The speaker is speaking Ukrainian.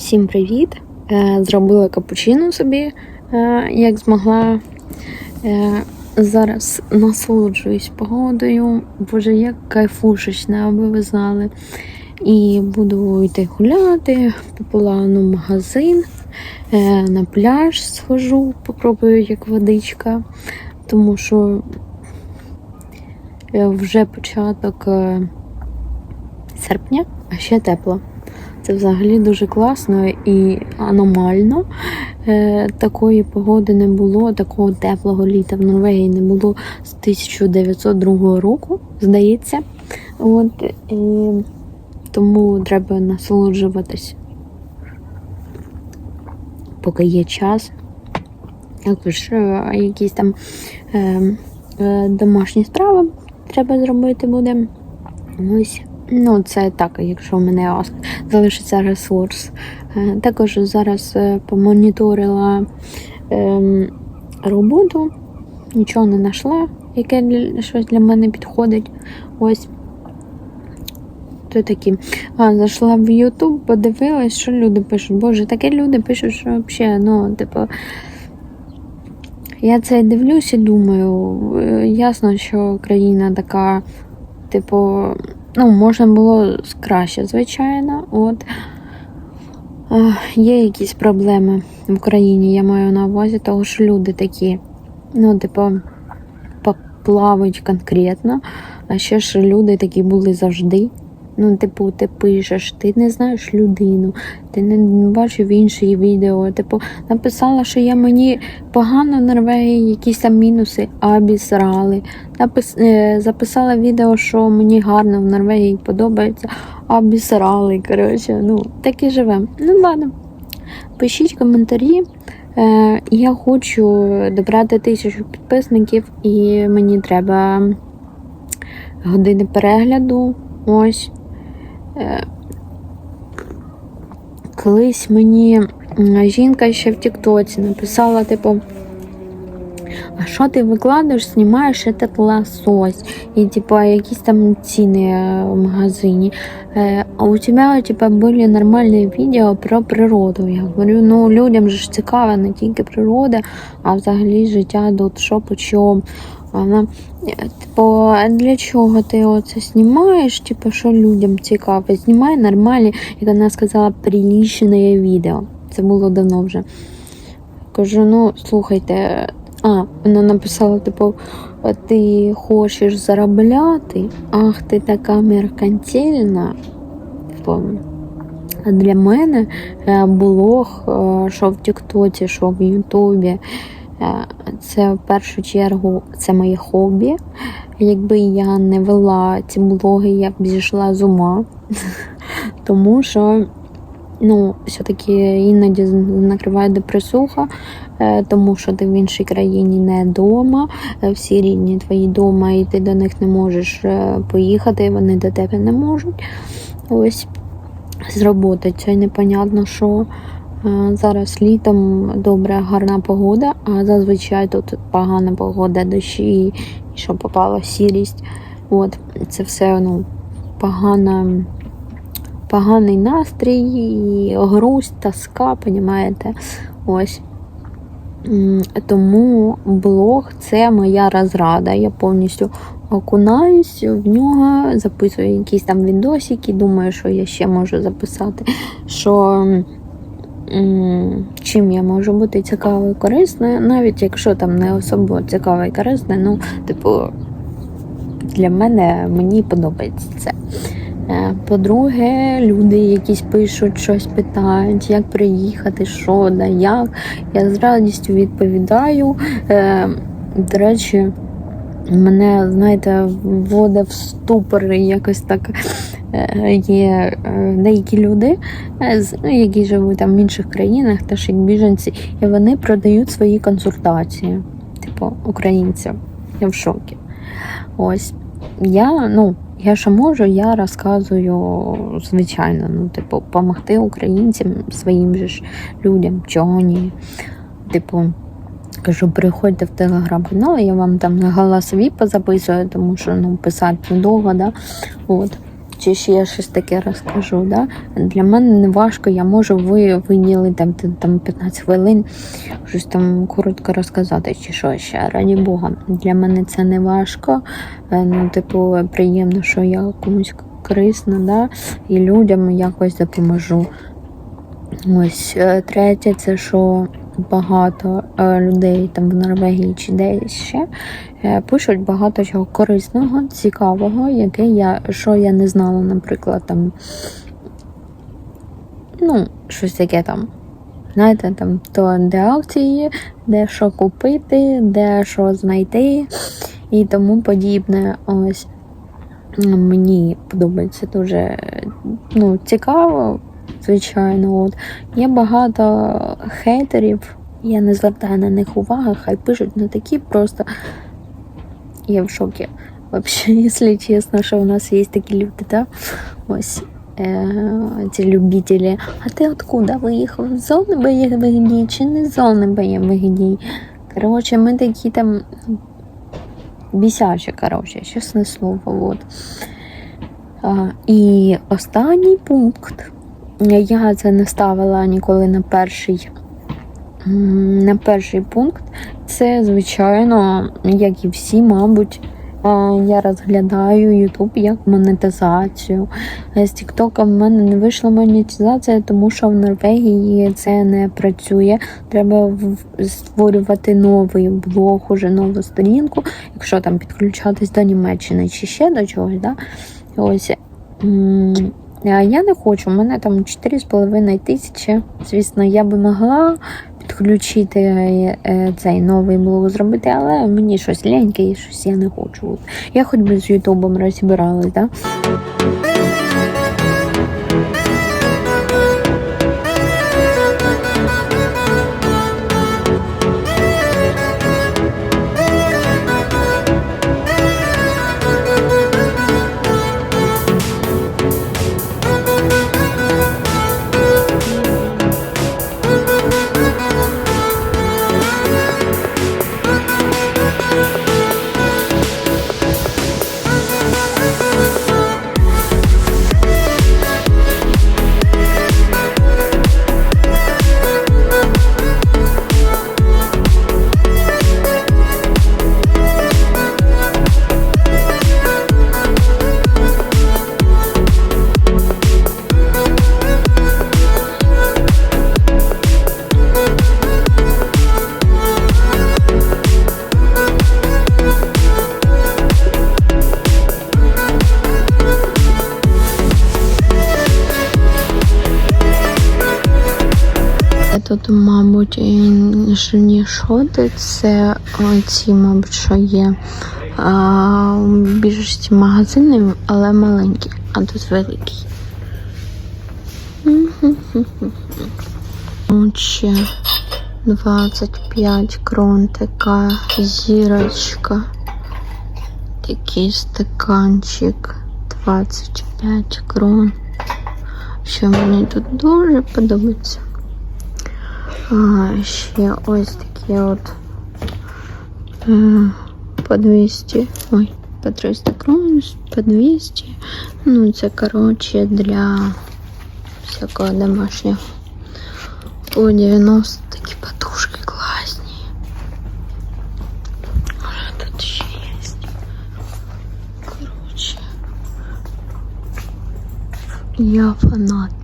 Всім привіт! Е, Зробила капучино собі, е, як змогла. Е, Зараз насолоджуюсь погодою. Боже, як кайфушечна, аби ви знали. І буду йти гуляти по плану магазин, на пляж схожу, попробую як водичка, тому що вже початок серпня, а ще тепло. Це взагалі дуже класно і аномально. Е, такої погоди не було, такого теплого літа в Норвегії не було з 1902 року, здається. От, і тому треба насолоджуватись, поки є час. Також е, якісь там е, е, домашні справи треба зробити буде. Ось. Ну, це так, якщо в мене залишиться ресурс. Е, Також зараз е, помоніторила ем, роботу, нічого не знайшла, яке щось для мене підходить. Ось. То такі. А, зайшла в YouTube, подивилась, що люди пишуть. Боже, таке люди пишуть, що взагалі, ну, типу. Я це дивлюсь і думаю, е, ясно, що країна така, типу, ну, можна було краще, звичайно. От. Є якісь проблеми в Україні, я маю на увазі, того, що люди такі, ну, типу, плавають конкретно, а ще ж люди такі були завжди. Ну, типу, ти пишеш, ти не знаєш людину, ти не бачив інші відео. Типу, написала, що я мені погано Норвегії, якісь там мінуси, обісрали. Напис... е, Записала відео, що мені гарно в Норвегії подобається, обісрали. Коротше, ну, так і живемо. Ну, ладно. Пишіть коментарі. Е, я хочу добрати тисячу підписників, і мені треба години перегляду. Ось. Е, Колись мені жінка ще в Тіктоці написала, типу, а що ти викладаєш, знімаєш этот лосось, і типу, якісь там ціни е, в магазині. Е, А у тебе типу, були нормальні відео про природу. Я говорю, ну людям же ж цікаво не тільки природа, а взагалі життя тут що по чому. Вона, типу, а для чого ти оце знімаєш? Типу, що людям цікаво? Знімай нормальні, як вона сказала, прилічне відео. Це було давно вже. Кажу, ну слухайте, а, вона написала, типу, ти хочеш заробляти? Ах, ти така меркантильна. Типу, а для мене е, блог, е, що в Тіктоці, що в Ютубі, це в першу чергу це моє хобі. Якби я не вела ці блоги, я б зійшла з ума. Тому що ну, все-таки іноді накриває депресуха, е, тому що ти в іншій країні не вдома, всі рідні твої вдома, і ти до них не можеш е, поїхати, вони до тебе не можуть. Ось з роботи це непонятно, що Е, зараз літом добре, гарна погода, а зазвичай тут погана погода, дощі, і що попала сірість. От, це все ну, погана поганий настрій, і грусть, тоска, понімаєте? Ось. Тому блог це моя розрада. Я повністю окунаюсь в нього, записую якісь там відосики, думаю, що я ще можу записати, що чим я можу бути цікавою, корисною, навіть якщо там не особо цікаво і корисне, ну, типу, для мене мені подобається це. Е, По-друге, люди якісь пишуть, щось питають, як приїхати, що, да, як. Я з радістю відповідаю. Е, До речі, мене, знаєте, вводить в ступор якось так. Е, Є е, деякі люди, е, ну, які живуть там в інших країнах, теж як біженці, і вони продають свої консультації, типу українцям. Я в шокі. Ось я, ну, я що можу, я розказую, звичайно, ну, типу, допомогти українцям, своїм же ж людям, чого ні. Типу, кажу, приходьте в телеграм-канал, я вам там голосові позаписую, тому що ну, писати недовго, да? От. Чи ще щось таке розкажу. Да? Для мене не важко, я можу ви виділити там, там 15 хвилин, щось там коротко розказати, чи що ще. Раді Бога. Для мене це не важко. Е, Ну, типу, приємно, що я комусь корисна, да? і людям якось допоможу. Ось е, третє, це що багато е, людей там в Норвегії чи десь ще е, пишуть багато чого корисного, цікавого, яке я, що я не знала, наприклад, там. Ну, щось таке там. Знаєте, там то де акції, де що купити, де що знайти і тому подібне. Ось мені подобається дуже ну, цікаво, звичайно. От. Є багато хейтерів, я не звертаю на них уваги, хай пишуть на такі просто. Я в шокі. Вообще, якщо чесно, що у нас є такі люди, да? Ось э, ці любителі. А ти откуда виїхав? З зони бойових дій чи не зони бойових дій? Коротше, ми такі там бісячі, коротше, чесне слово. От. А, і останній пункт. Я це не ставила ніколи на перший. На перший пункт. Це, звичайно, як і всі, мабуть, е, я розглядаю YouTube як монетизацію. З TikTok в мене не вийшла монетизація, тому що в Норвегії це не працює. Треба створювати новий блог, уже нову сторінку, якщо там підключатись до Німеччини чи ще до чогось. Да? Ось. Я не хочу, у мене там 4,5 тисячі. Звісно, я би могла підключити е, цей новий блог зробити, але мені щось ліньке і щось я не хочу. Я хоч би з Ютубом розібралась, да? Тут, мабуть, інжені шоти, це ці, мабуть, що є а, у більшості магазинів, але маленькі, а тут великі. Ще 25 крон така зірочка. Такий стаканчик 25 крон. Що мені тут дуже подобається. А, ще ось такі от е, по 200, ой, по 300 крон, по 200. Ну, це, коротше, для всякого домашнього. По 90 такі подушки класні. Що тут ще є? Коротше. Я фанат.